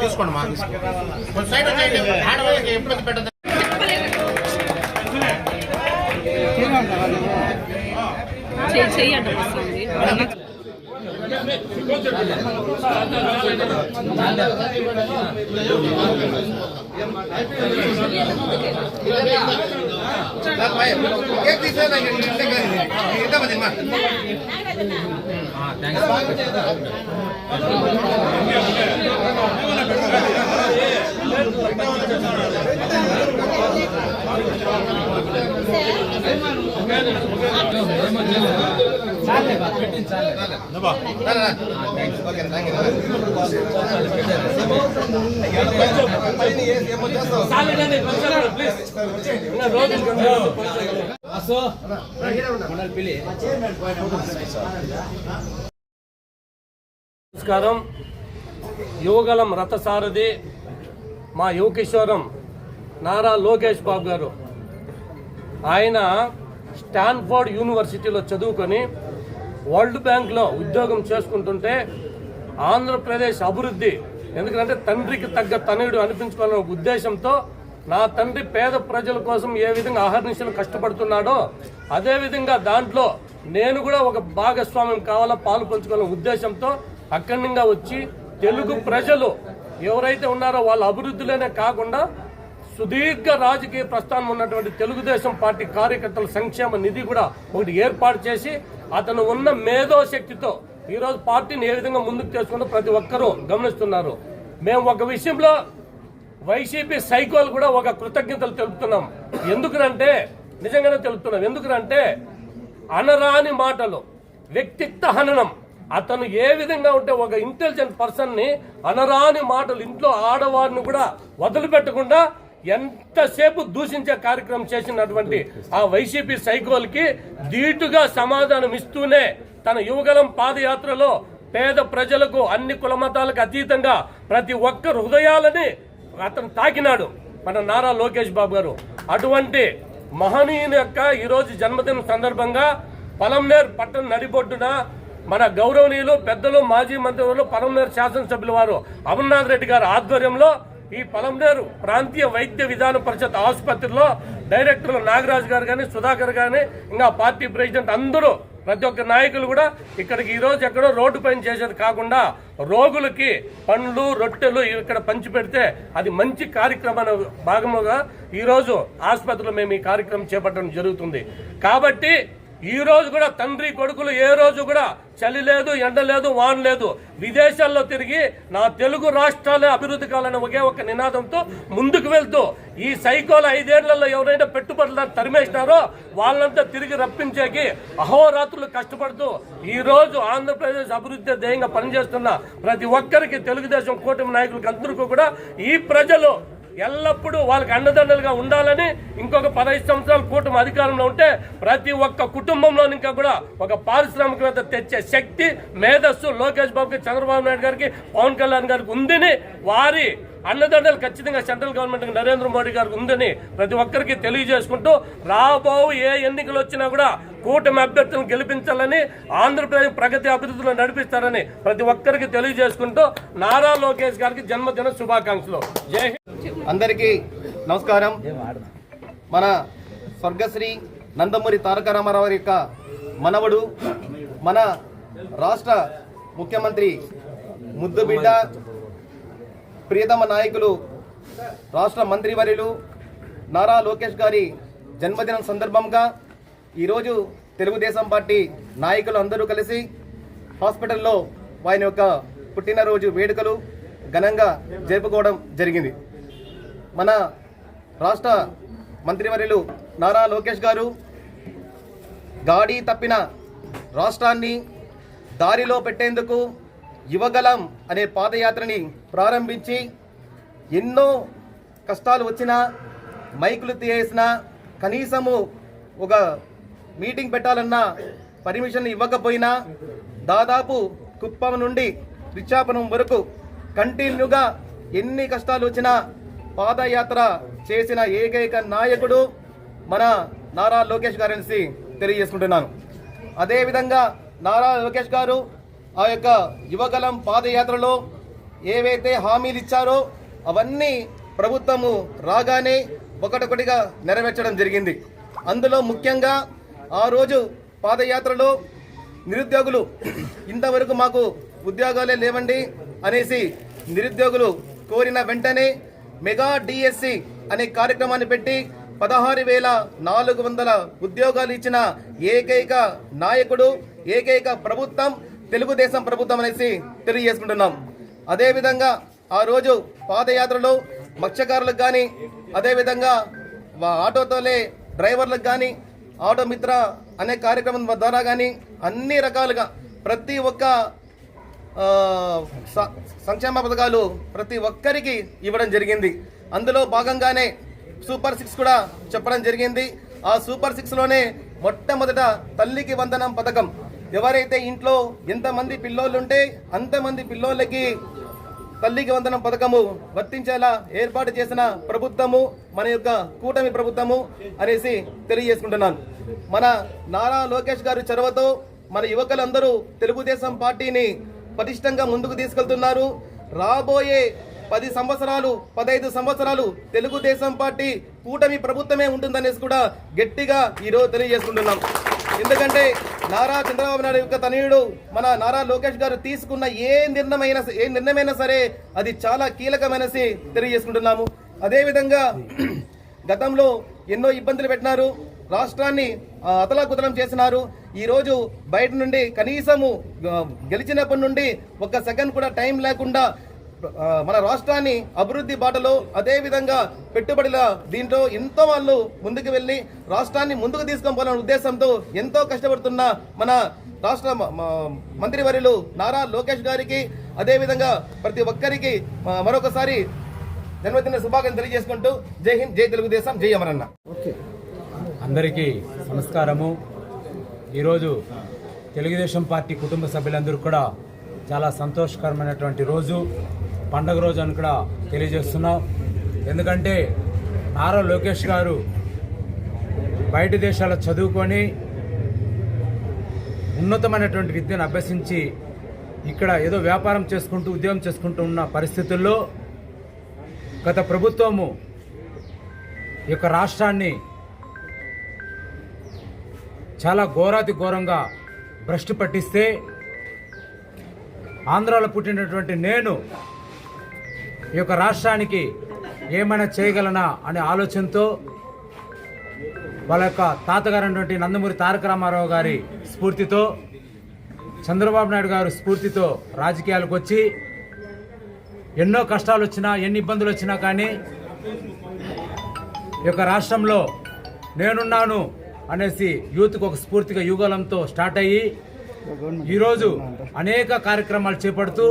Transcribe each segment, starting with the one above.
తీసుకోండి మా కొంచెం సైడ్ వచ్చేయండి ఆడవాళ్ళకి ఇబ్బంది పెట్టదు చెయ్యి ಥ್ಯಾಂಕ್ಸ್ నమస్కారం. యువగలం రథసారథి మా యువకిశోరం నారా లోకేష్ బాబు గారు. ఆయన స్టాన్ఫోర్డ్ యూనివర్సిటీలో చదువుకొని వరల్డ్ బ్యాంక్లో ఉద్యోగం చేసుకుంటుంటే ఆంధ్రప్రదేశ్ అభివృద్ధి ఎందుకంటే తండ్రికి తగ్గ తనయుడు అనిపించుకోవాలనే ఒక ఉద్దేశంతో నా తండ్రి పేద ప్రజల కోసం ఏ విధంగా ఆహర్నిశలు కష్టపడుతున్నాడో అదేవిధంగా దాంట్లో నేను కూడా ఒక భాగస్వామ్యం కావాలా పాలు పంచుకోవాలనే ఉద్దేశంతో అక్కడి వచ్చి తెలుగు ప్రజలు ఎవరైతే ఉన్నారో వాళ్ళ అభివృద్ధిలోనే కాకుండా సుదీర్ఘ రాజకీయ ప్రస్థానం ఉన్నటువంటి తెలుగుదేశం పార్టీ కార్యకర్తల సంక్షేమ నిధి కూడా ఒకటి ఏర్పాటు చేసి అతను ఉన్న మేధోశక్తితో ఈరోజు పార్టీని ఏ విధంగా ముందుకు తీసుకుంటూ ప్రతి ఒక్కరూ గమనిస్తున్నారు. మేము ఒక విషయంలో వైసీపీ సైకోలు కూడా ఒక కృతజ్ఞతలు తెలుపుతున్నాం. ఎందుకునంటే నిజంగానే తెలుపుతున్నాం. ఎందుకునంటే అనరాని మాటలు వ్యక్తిత్వ హననం అతను ఏ విధంగా ఉంటే ఒక ఇంటెలిజెంట్ పర్సన్ని అనరాని మాటలు ఇంట్లో ఆడవారిని కూడా వదిలిపెట్టకుండా ఎంతసేపు దూషించే కార్యక్రమం చేసినటువంటి ఆ వైసీపీ సైకోల్కి ధీటుగా సమాధానం ఇస్తూనే తన యువగలం పాదయాత్రలో పేద ప్రజలకు అన్ని కులమతాలకు అతీతంగా ప్రతి ఒక్క హృదయాలని అతను తాకినాడు మన నారా లోకేష్ బాబు గారు. అటువంటి మహనీయుని యొక్క ఈరోజు జన్మదినం సందర్భంగా పలంనేర్ పట్టణ నడిబొడ్డున మన గౌరవనీయులు పెద్దలు మాజీ మంత్రులు పలంనేరు శాసనసభ్యుల వారు అమర్నాథ్ రెడ్డి గారి ఆధ్వర్యంలో ఈ పలంనేరు ప్రాంతీయ వైద్య విధాన పరిషత్ ఆసుపత్రిలో డైరెక్టర్ నాగరాజు గారు కానీ సుధాకర్ కానీ ఇంకా పార్టీ ప్రెసిడెంట్ అందరూ ప్రతి ఒక్క నాయకులు కూడా ఇక్కడికి ఈరోజు ఎక్కడో రోడ్డు పైన చేసేది కాకుండా రోగులకి పండ్లు రొట్టెలు ఇక్కడ పంచి పెడితే అది మంచి కార్యక్రమాల భాగముగా ఈరోజు ఆసుపత్రిలో మేము ఈ కార్యక్రమం చేపట్టడం జరుగుతుంది. కాబట్టి ఈ రోజు కూడా తండ్రి కొడుకులు ఏ రోజు కూడా చలి లేదు ఎండ లేదు వాన లేదు. విదేశాల్లో తిరిగి నా తెలుగు రాష్ట్రాలే అభివృద్ధి కావాలనే ఒకే ఒక నినాదంతో ముందుకు వెళ్తూ ఈ సైకోల ఐదేళ్ళలో ఎవరైనా పెట్టుబడులు తరిమేసినారో వాళ్ళంతా తిరిగి రప్పించేకి అహోరాత్రులు కష్టపడుతూ ఈ రోజు ఆంధ్రప్రదేశ్ అభివృద్ధి ధ్యేయంగా పనిచేస్తున్న ప్రతి ఒక్కరికి తెలుగుదేశం కూటమి నాయకులకు అందరికీ కూడా ఈ ప్రజలు ఎల్లప్పుడూ వాళ్ళకి అండదండలుగా ఉండాలని ఇంకొక పదహైదు సంవత్సరాలు కూటమి అధికారంలో ఉంటే ప్రతి ఒక్క కుటుంబంలో ఇంకా కూడా ఒక పారిశ్రామికవేత్త తెచ్చే శక్తి మేధస్సు లోకేష్ బాబుకి చంద్రబాబు నాయుడు గారికి పవన్ కళ్యాణ్ గారికి ఉందని వారి అన్నదండలు ఖచ్చితంగా సెంట్రల్ గవర్నమెంట్ నరేంద్ర మోడీ గారికి ఉందని ప్రతి ఒక్కరికి తెలియజేసుకుంటూ రాబో ఏ ఎన్నికలు వచ్చినా కూడా కూటమి అభ్యర్థులను గెలిపించాలని ఆంధ్రప్రదేశ్ ప్రగతి అభివృద్ధిలో నడిపిస్తారని ప్రతి ఒక్కరికి తెలియజేసుకుంటూ నారా లోకేష్ గారికి జన్మదిన శుభాకాంక్షలు. జై హింద్. అందరికీ నమస్కారం. మన స్వర్గశ్రీ నందమూరి తారక రామారావు యొక్క మనవడు మన రాష్ట్ర ముఖ్యమంత్రి ముద్దుబిడ్డ ప్రియతమ నాయకులు రాష్ట్ర మంత్రివర్యులు నారా లోకేష్ గారి జన్మదినం సందర్భంగా ఈరోజు తెలుగుదేశం పార్టీ నాయకులు అందరూ కలిసి హాస్పిటల్లో ఆయన యొక్క పుట్టినరోజు వేడుకలు ఘనంగా జరుపుకోవడం జరిగింది. మన రాష్ట్ర మంత్రివర్యులు నారా లోకేష్ గారు గాడి తప్పిన రాష్ట్రాన్ని దారిలో పెట్టేందుకు యువగలం అనే పాదయాత్రని ప్రారంభించి ఎన్నో కష్టాలు వచ్చినా మైకులు తీయేసినా కనీసము ఒక మీటింగ్ పెట్టాలన్నా పర్మిషన్ ఇవ్వకపోయినా దాదాపు కుప్పం నుండి విచ్చాపనం వరకు కంటిన్యూగా ఎన్ని కష్టాలు వచ్చినా పాదయాత్ర చేసిన ఏకైక నాయకుడు మన నారా లోకేష్ గారని తెలియజేసుకుంటున్నాను. అదేవిధంగా నారా లోకేష్ గారు ఆ యొక్క యువగలం పాదయాత్రలో ఏవైతే హామీలు ఇచ్చారో అవన్నీ ప్రభుత్వము రాగానే ఒకటొకటిగా నెరవేర్చడం జరిగింది. అందులో ముఖ్యంగా ఆ రోజు పాదయాత్రలో నిరుద్యోగులు ఇంతవరకు మాకు ఉద్యోగాలే లేవండి అనేసి నిరుద్యోగులు కోరిన వెంటనే మెగా డిఎస్సి అనే కార్యక్రమాన్ని పెట్టి పదహారు వేల నాలుగు వందల ఉద్యోగాలు ఇచ్చిన ఏకైక నాయకుడు ఏకైక ప్రభుత్వం తెలుగుదేశం ప్రభుత్వం అనేసి తెలియజేసుకుంటున్నాం. అదేవిధంగా ఆ రోజు పాదయాత్రలో మత్స్యకారులకు కానీ అదేవిధంగా ఆటోతోలే ఆటో తోలే డ్రైవర్లకు కానీ ఆటో మిత్ర అనే కార్యక్రమం ద్వారా కానీ అన్ని రకాలుగా ప్రతి ఒక్క స- సంక్షేమ పథకాలు ప్రతి ఒక్కరికి ఇవ్వడం జరిగింది. అందులో భాగంగానే సూపర్ సిక్స్ కూడా చెప్పడం జరిగింది. ఆ సూపర్ సిక్స్లోనే మొట్టమొదట తల్లికి వందనం పథకం ఎవరైతే ఇంట్లో ఎంతమంది పిల్లోళ్ళు ఉంటే అంతమంది పిల్లోళ్ళకి తల్లికి వందనం పథకము వర్తించేలా ఏర్పాటు చేసిన ప్రభుత్వము మన యొక్క కూటమి ప్రభుత్వము అనేసి తెలియజేసుకుంటున్నాను. మన నారా లోకేష్ గారి చొరవతో మన యువకులందరూ తెలుగుదేశం పార్టీని పటిష్టంగా ముందుకు తీసుకెళ్తున్నారు. రాబోయే పది సంవత్సరాలు పదహైదు సంవత్సరాలు తెలుగుదేశం పార్టీ కూటమి ప్రభుత్వమే ఉంటుందనేసి కూడా గట్టిగా ఈరోజు తెలియజేసుకుంటున్నాం. ఎందుకంటే నారా చంద్రబాబు నాయుడు యొక్క తనయుడు మన నారా లోకేష్ గారు తీసుకున్న ఏ నిర్ణయమైన ఏ నిర్ణయమైనా సరే అది చాలా కీలకమైనసి తెలియజేసుకుంటున్నాము. అదేవిధంగా గతంలో ఎన్నో ఇబ్బందులు పెట్టినారు రాష్ట్రాన్ని అతలాకుతలం చేసినారు. ఈరోజు బయట నుండి కనీసము గెలిచినప్పటి నుండి ఒక సెకండ్ కూడా టైం లేకుండా మన రాష్ట్రాన్ని అభివృద్ధి బాటలో అదే విధంగా పెట్టుబడుల దీంట్లో ఎంతో వాళ్ళు ముందుకు వెళ్ళి రాష్ట్రాన్ని ముందుకు తీసుకొని పోవాలనే ఉద్దేశంతో ఎంతో కష్టపడుతున్న మన రాష్ట్ర మంత్రివర్యులు నారా లోకేష్ గారికి అదే విధంగా ప్రతి ఒక్కరికి మరొకసారి జన్మదిన శుభాకాంక్షలు తెలియజేసుకుంటూ జై హింద్ జై తెలుగుదేశం జై అమరన్న. అందరికీ నమస్కారము. ఈరోజు తెలుగుదేశం పార్టీ కుటుంబ సభ్యులందరూ కూడా చాలా సంతోషకరమైనటువంటి రోజు. పండగ రోజు అని కూడా తెలియజేస్తున్నాం. ఎందుకంటే నారా లోకేష్ గారు బయట దేశాల చదువుకొని ఉన్నతమైనటువంటి విద్యను అభ్యసించి ఇక్కడ ఏదో వ్యాపారం చేసుకుంటూ ఉద్యోగం చేసుకుంటూ ఉన్న పరిస్థితుల్లో గత ప్రభుత్వము ఈ యొక్క రాష్ట్రాన్ని చాలా ఘోరాతి ఘోరంగా భ్రష్టు పట్టిస్తే ఆంధ్రాలో పుట్టినటువంటి నేను ఈ యొక్క రాష్ట్రానికి ఏమైనా చేయగలనా అనే ఆలోచనతో వాళ్ళ యొక్క తాతగారు అటువంటి నందమూరి తారక రామారావు గారి స్ఫూర్తితో చంద్రబాబు నాయుడు గారు స్ఫూర్తితో రాజకీయాలకు వచ్చి ఎన్నో కష్టాలు వచ్చినా ఎన్ని ఇబ్బందులు వచ్చినా కానీ ఈ యొక్క రాష్ట్రంలో నేనున్నాను అనేసి యూత్కు ఒక స్ఫూర్తిగా యుగలంతో స్టార్ట్ అయ్యి ఈరోజు అనేక కార్యక్రమాలు చేపడుతూ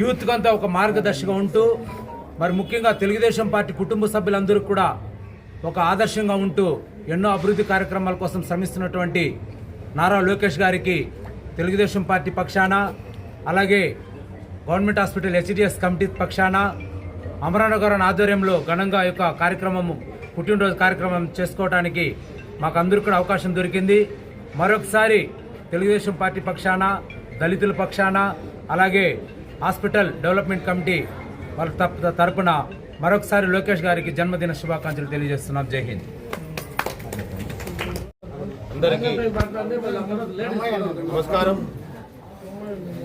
యూత్కి అంతా ఒక మార్గదర్శిగా ఉంటూ మరి ముఖ్యంగా తెలుగుదేశం పార్టీ కుటుంబ సభ్యులందరూ కూడా ఒక ఆదర్శంగా ఉంటూ ఎన్నో అభివృద్ధి కార్యక్రమాల కోసం శ్రమిస్తున్నటువంటి నారా లోకేష్ గారికి తెలుగుదేశం పార్టీ పక్షాన అలాగే గవర్నమెంట్ హాస్పిటల్ హెచ్డిఎస్ కమిటీ పక్షాన అమరానగరం ఆధ్వర్యంలో ఘనంగా యొక్క కార్యక్రమం పుట్టినరోజు కార్యక్రమం చేసుకోవడానికి మాకు అందరికీ కూడా అవకాశం దొరికింది. మరొకసారి తెలుగుదేశం పార్టీ పక్షాన దళితుల పక్షాన అలాగే హాస్పిటల్ డెవలప్మెంట్ కమిటీ వాళ్ళ తరపున మరొకసారి లోకేష్ గారికి జన్మదిన శుభాకాంక్షలు తెలియజేస్తున్నాం. జై హింద్. అందరికీ నమస్కారం.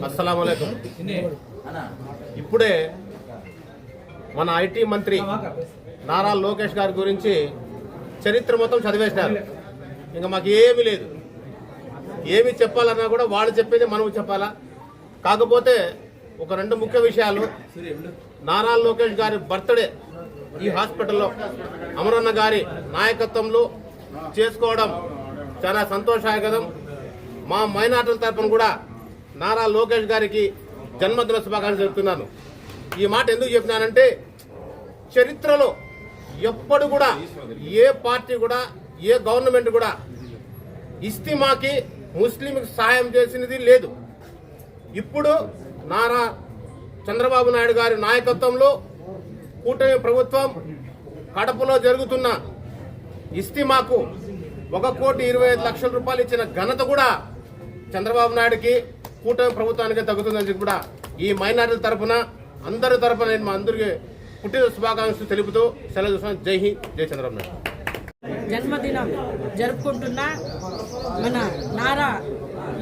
అస్సలం ఇప్పుడే మన ఐటీ మంత్రి నారా లోకేష్ గారి గురించి చరిత్ర మొత్తం చదివేసినారు. ఇంకా మాకు ఏమీ లేదు. ఏమి చెప్పాలన్నా కూడా వాళ్ళు చెప్పేది మనం చెప్పాలా? కాకపోతే ఒక రెండు ముఖ్య విషయాలు. నారా లోకేష్ గారి బర్త్డే ఈ హాస్పిటల్లో అమరన్న గారి నాయకత్వంలో చేసుకోవడం చాలా సంతోషాయకరం. మా మైనార్టీల తరఫున కూడా నారా లోకేష్ గారికి జన్మదిన శుభాకాంక్షలు చెప్తున్నాను. ఈ మాట ఎందుకు చెప్పినానంటే చరిత్రలో ఎప్పుడు కూడా ఏ పార్టీ కూడా ఏ గవర్నమెంట్ కూడా ఇస్తిమాకి ముస్లింకి సహాయం చేసినది లేదు. ఇప్పుడు నారా చంద్రబాబు నాయుడు గారి నాయకత్వంలో కూటమి ప్రభుత్వం కడపలో జరుగుతున్న ఇస్తిమాకు ఒక కోటి ఇరవై ఐదు లక్షల రూపాయలు ఇచ్చిన ఘనత కూడా చంద్రబాబు నాయుడుకి కూటమి ప్రభుత్వానికి తగ్గుతుందని చెప్పి కూడా ఈ మైనారిటీల తరపున అందరి తరఫున నేను మా అందరికీ పుట్టిన శుభాకాంక్షలు తెలుపుతూ సెలవు చూసిన జై హింద్ జై చంద్రబాబు నాయుడు. జన్మదినం జరుపుకుంటున్న మన నారా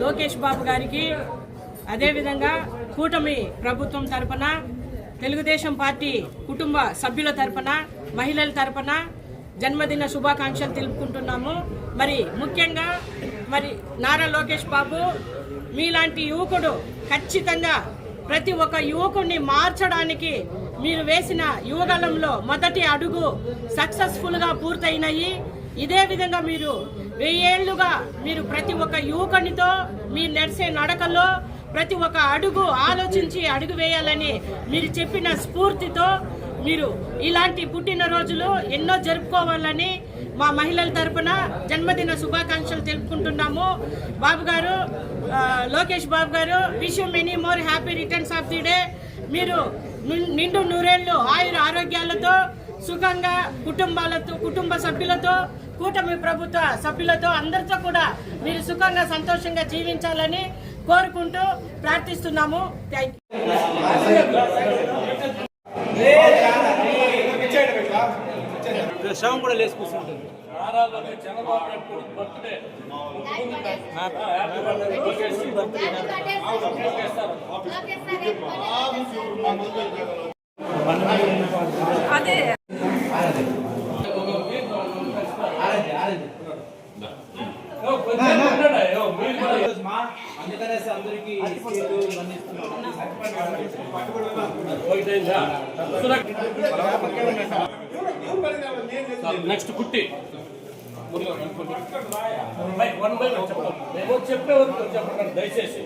లోకేష్ బాబు గారికి అదేవిధంగా కూటమి ప్రభుత్వం తరపున తెలుగుదేశం పార్టీ కుటుంబ సభ్యుల తరపున మహిళల తరపున జన్మదిన శుభాకాంక్షలు తెలుపుకుంటున్నాము. మరి ముఖ్యంగా మరి నారా లోకేష్ బాబు మీలాంటి యువకుడు ఖచ్చితంగా ప్రతి ఒక్క యువకుడిని మార్చడానికి మీరు వేసిన యువగలంలో మొదటి అడుగు సక్సెస్ఫుల్గా పూర్తయినాయి. ఇదే విధంగా మీరు వెయ్యేళ్ళుగా మీరు ప్రతి ఒక్క యువకునితో మీ నడిసే నడకలో ప్రతి ఒక్క అడుగు ఆలోచించి అడుగు వేయాలని మీరు చెప్పిన స్ఫూర్తితో మీరు ఇలాంటి పుట్టినరోజులు ఎన్నో జరుపుకోవాలని మా మహిళల తరపున జన్మదిన శుభాకాంక్షలు తెలుపుకుంటున్నాము. బాబు garu Lokesh Babu garu wish many more happy returns of the day. మీరు నిండు నూరేళ్ళు ఆయుర ఆరోగ్యాలతో సుఖంగా కుటుంబాలతో కుటుంబ సభ్యులతో కూటమి ప్రభుత్వ సభ్యులతో అందరితో కూడా మీరు సుఖంగా సంతోషంగా జీవించాలని కోరుకుంటూ ప్రార్థిస్తున్నాము. థ్యాంక్ చంద్రబాబు నాయుడు కొడుకు birthday happy birthday Lokesh birthday చేస్తారు అదే అందరికి? నెక్స్ట్ కుట్టి. వన్ బై చెప్పే వరకు చెప్పండి. దయచేసి.